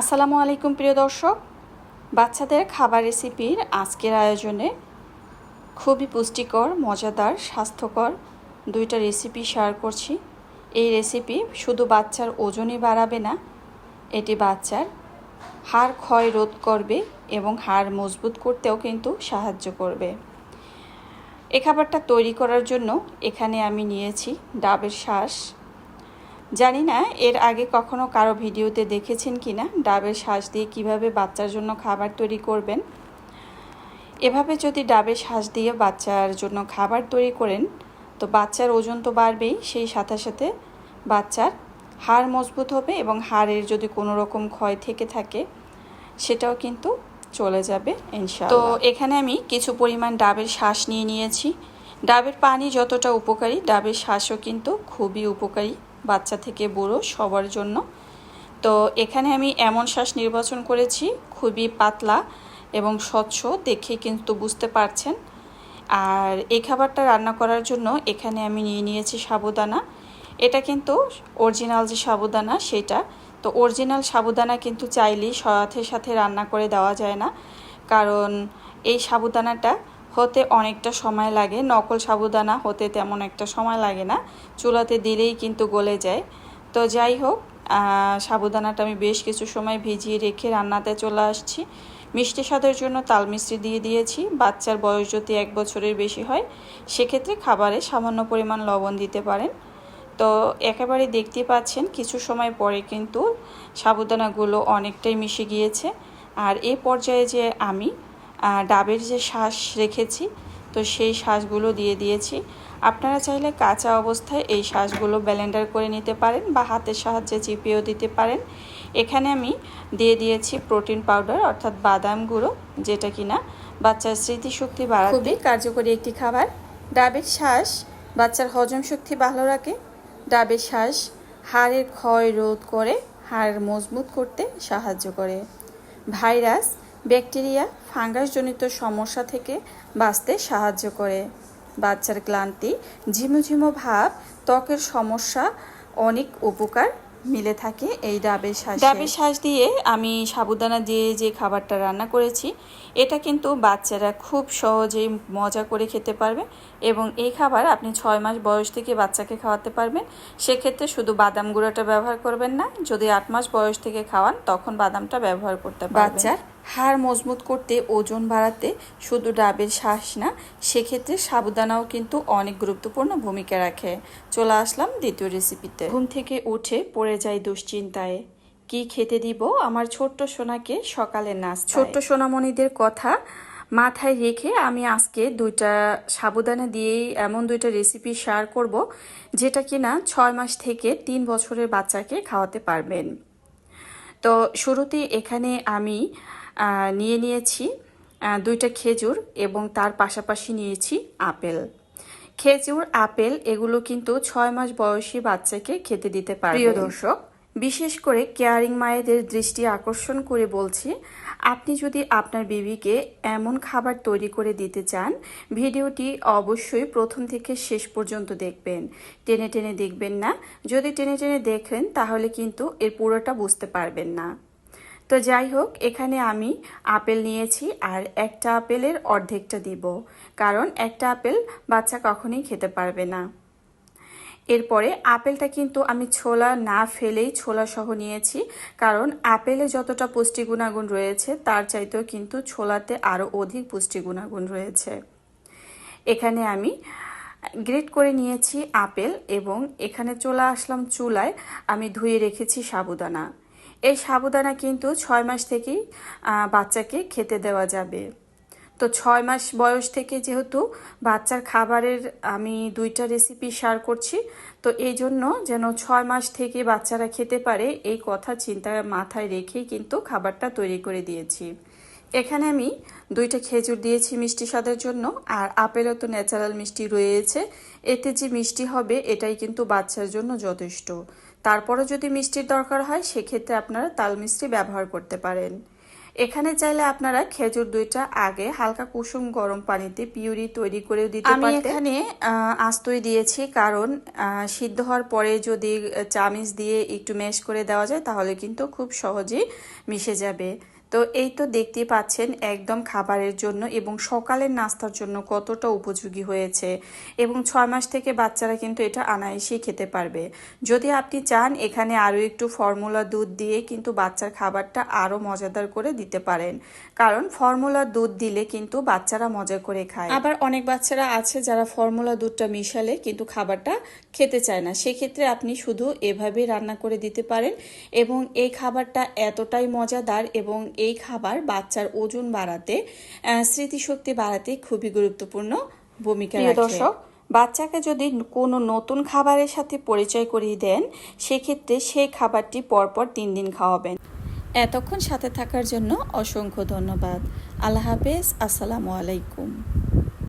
আসসালামু আলাইকুম, প্রিয় দর্শক। বাচ্চাদের খাবার রেসিপির আজকের আয়োজনে খুবই পুষ্টিকর, মজাদার, স্বাস্থ্যকর দুইটা রেসিপি শেয়ার করছি। এই রেসিপি শুধু বাচ্চার ওজনই বাড়াবে না, এটি বাচ্চার হাড় ক্ষয় রোধ করবে এবং হাড় মজবুত করতেও কিন্তু সাহায্য করবে। এ খাবারটা তৈরি করার জন্য এখানে আমি নিয়েছি ডাবের শ্বাস জানি না, এর আগে কখনো কারও ভিডিওতে দেখেছেন কি না? ডাবের শ্বাস দিয়ে কীভাবে বাচ্চার জন্য খাবার তৈরি করবেন? এভাবে যদি ডাবের শ্বাস দিয়ে বাচ্চার জন্য খাবার তৈরি করেন, তো বাচ্চার ওজন তো বাড়বেই। সেই সাথে সাথে বাচ্চার হাড় মজবুত হবে এবং হাড়ের যদি কোনো রকম ক্ষয় থেকে থাকে, সেটাও কিন্তু চলে যাবে, ইনশাআল্লাহ। তো এখানে আমি কিছু পরিমাণ ডাবের শ্বাস নিয়ে নিয়েছি। ডাবের পানি যতটা উপকারী, ডাবের শ্বাসও কিন্তু খুবই উপকারী। বাচ্চা থেকে বুড়ো সবার জন্য। তো এখানে আমি এমন শ্বাস নির্বাচন করেছি, খুবই পাতলা এবং স্বচ্ছ, দেখে কিন্তু বুঝতে পারছেন। আর এই খাবারটা রান্না করার জন্য এখানে আমি নিয়ে নিয়েছি সাবুদানা। এটা কিন্তু অরিজিনাল যে সাবুদানা, সেটা। তো অরিজিনাল সাবুদানা কিন্তু চাইলেই সাথে সাথে রান্না করে দেওয়া যায় না। কারণ এই সাবুদানাটা হতে অনেকটা সময় লাগে। নকল সাবুদানা হতে তেমন একটা সময় লাগে না। চুলাতে দিলেই কিন্তু গলে যায়। তো যাই হোক সাবুদানাটা আমি বেশ কিছু সময় ভিজিয়ে রেখে রান্নাতে চলে আসছি। মিষ্টি স্বাদের জন্য তাল মিষ্টি দিয়ে দিয়েছি। বাচ্চার বয়স যদি এক বছরের বেশি হয়, সেক্ষেত্রে খাবারে সামান্য পরিমাণ লবণ দিতে পারেন। তো একেবারে দেখতে পাচ্ছেন, কিছু সময় পরে কিন্তু সাবুদানাগুলো অনেকটাই মিশে গিয়েছে। আর এ পর্যায়ে যে আমি ডাবের যে শ্বাস রেখেছি, তো সেই শ্বাসগুলো দিয়ে দিয়েছি। আপনারা চাইলে কাঁচা অবস্থায় এই শ্বাসগুলো ব্লেন্ডার করে নিতে পারেন বা হাতের সাহায্যে চিপিয়েও দিতে পারেন। এখানে আমি দিয়ে দিয়েছি প্রোটিন পাউডার, অর্থাৎ বাদাম গুঁড়ো, যেটা কিনা বাচ্চার স্মৃতিশক্তি বাড়াতে। খুবই কার্যকরী একটি খাবার। ডাবের শ্বাস বাচ্চার হজম শক্তি ভালো রাখে। ডাবের শ্বাস হাড়ের ক্ষয় রোধ করে, হাড় মজবুত করতে সাহায্য করে। ভাইরাস ব্যাকটেরিয়া ফাঙ্গাসজনিত সমস্যা থেকে বাঁচতে সাহায্য করে। বাচ্চার ক্লান্তি ঝিমুঝিমো ভাব ত্বকের সমস্যা অনেক উপকার মিলে থাকে এই ডাবের শ্বাস। ডাবের শ্বাস দিয়ে আমি সাবুদানা দিয়ে যে খাবারটা রান্না করেছি এটা কিন্তু বাচ্চারা খুব সহজেই মজা করে খেতে পারবে এবং এই খাবার আপনি ছয় মাস বয়স থেকে বাচ্চাকে খাওয়াতে পারবেন। সেক্ষেত্রে শুধু বাদাম গুঁড়োটা ব্যবহার করবেন না যদি আট মাস বয়স থেকে খাওয়ান তখন বাদামটা ব্যবহার করতে পারবেন। বাচ্চার হাড় মজবুত করতে ওজন বাড়াতে শুধু ডাবের শ্বাস না, সেক্ষেত্রে সাবুদানাও কিন্তু অনেক গুরুত্বপূর্ণ ভূমিকা রাখে। চলে আসলাম দ্বিতীয় রেসিপিতে ঘুম থেকে উঠে পড়ে যাই দুশ্চিন্তায়। কি খেতে দিব আমার ছোট্ট সোনাকে সকালে নাচ ছোট্ট সোনামণিদের কথা মাথায় রেখে আমি আজকে দুইটা সাবুদানা দিয়েই এমন দুইটা রেসিপি শেয়ার করব, যেটা কিনা ছয় মাস থেকে তিন বছরের বাচ্চাকে খাওয়াতে পারবেন। তো শুরুতেই এখানে আমি নিয়ে নিয়েছি দুইটা খেজুর এবং তার পাশাপাশি নিয়েছি আপেল। খেজুর, আপেল এগুলো কিন্তু ছয় মাস বয়সী বাচ্চাকে খেতে দিতে পারে প্রিয় দর্শক, বিশেষ করে কেয়ারিং মায়েদের দৃষ্টি আকর্ষণ করে বলছি, আপনি যদি আপনার বেবিকে এমন খাবার তৈরি করে দিতে চান, ভিডিওটি অবশ্যই প্রথম থেকে শেষ পর্যন্ত দেখবেন। টেনে টেনে দেখবেন না। যদি টেনে টেনে দেখেন, তাহলে কিন্তু এর পুরোটা বুঝতে পারবেন না। তো যাই হোক, এখানে আমি আপেল নিয়েছি আর একটা আপেলের অর্ধেকটা দিব, কারণ একটা আপেল বাচ্চা কখনোই খেতে পারবে না। এরপরে আপেলটা কিন্তু আমি ছোলা না ফেলেই ছোলা সহ নিয়েছি, কারণ আপেলে যতটা পুষ্টি গুণাগুণ রয়েছে, তার চাইতেও কিন্তু ছোলাতে আরও অধিক পুষ্টি গুণাগুণ রয়েছে। এখানে আমি গ্রেট করে নিয়েছি আপেল এবং এখানে চলে আসলাম চুলায়, আমি ধুয়ে রেখেছি সাবুদানা। এই সাবুদানা কিন্তু ছয় মাস থেকেই বাচ্চাকে খেতে দেওয়া যাবে। তো ছয় মাস বয়স থেকে যেহেতু বাচ্চার খাবারের আমি দুইটা রেসিপি শেয়ার করছি, তো এই জন্য যেন ছয় মাস থেকে বাচ্চারা খেতে পারে এই কথা চিন্তা মাথায় রেখেই কিন্তু খাবারটা তৈরি করে দিয়েছি। এখানে আমি দুইটা খেজুর দিয়েছি মিষ্টি স্বাদের জন্য, আর আপেলও তো ন্যাচারাল মিষ্টি রয়েছে। এতে যে মিষ্টি হবে, এটাই কিন্তু বাচ্চার জন্য যথেষ্ট। তারপরও যদি মিষ্টির দরকার হয় সেক্ষেত্রে আপনারা তাল মিষ্টি ব্যবহার করতে পারেন। এখানে চাইলে আপনারা খেজুর দুইটা আগে হালকা কুসুম গরম পানিতে পিউরি তৈরি করে দিতে আমি এখানে আস্তই দিয়েছি কারণ আহ, সিদ্ধ হওয়ার পরে যদি চামিচ দিয়ে একটু মেশ করে দেওয়া যায় তাহলে কিন্তু খুব সহজেই মিশে যাবে। তো এই তো দেখতে পাচ্ছেন একদম খাবারের জন্য এবং সকালের নাস্তার জন্য কতটা উপযোগী হয়েছে। এবং ছয় মাস থেকে বাচ্চারা কিন্তু এটা আনায়াসেই খেতে পারবে। যদি আপনি চান, এখানে আরও একটু ফর্মুলা দুধ দিয়ে কিন্তু বাচ্চার খাবারটা আরও মজাদার করে দিতে পারেন। কারণ ফর্মুলা দুধ দিলে কিন্তু বাচ্চারা মজা করে খায়। আবার অনেক বাচ্চারা আছে যারা ফর্মুলা দুধটা মিশালে কিন্তু খাবারটা খেতে চায় না। সেক্ষেত্রে আপনি শুধু এভাবে রান্না করে দিতে পারেন এবং এই খাবারটা এতটাই মজাদার এবং এই খাবার বাচ্চার ওজন বাড়াতে স্মৃতিশক্তি বাড়াতে খুবই গুরুত্বপূর্ণ ভূমিকা রাখে। দর্শক, বাচ্চাকে যদি কোনো নতুন খাবারের সাথে পরিচয় করিয়ে দেন সেক্ষেত্রে সেই খাবারটি পরপর তিন দিন খাওয়াবেন। এতক্ষণ সাথে থাকার জন্য অসংখ্য ধন্যবাদ। আল্লাহ হাফেজ আসসালামু আলাইকুম।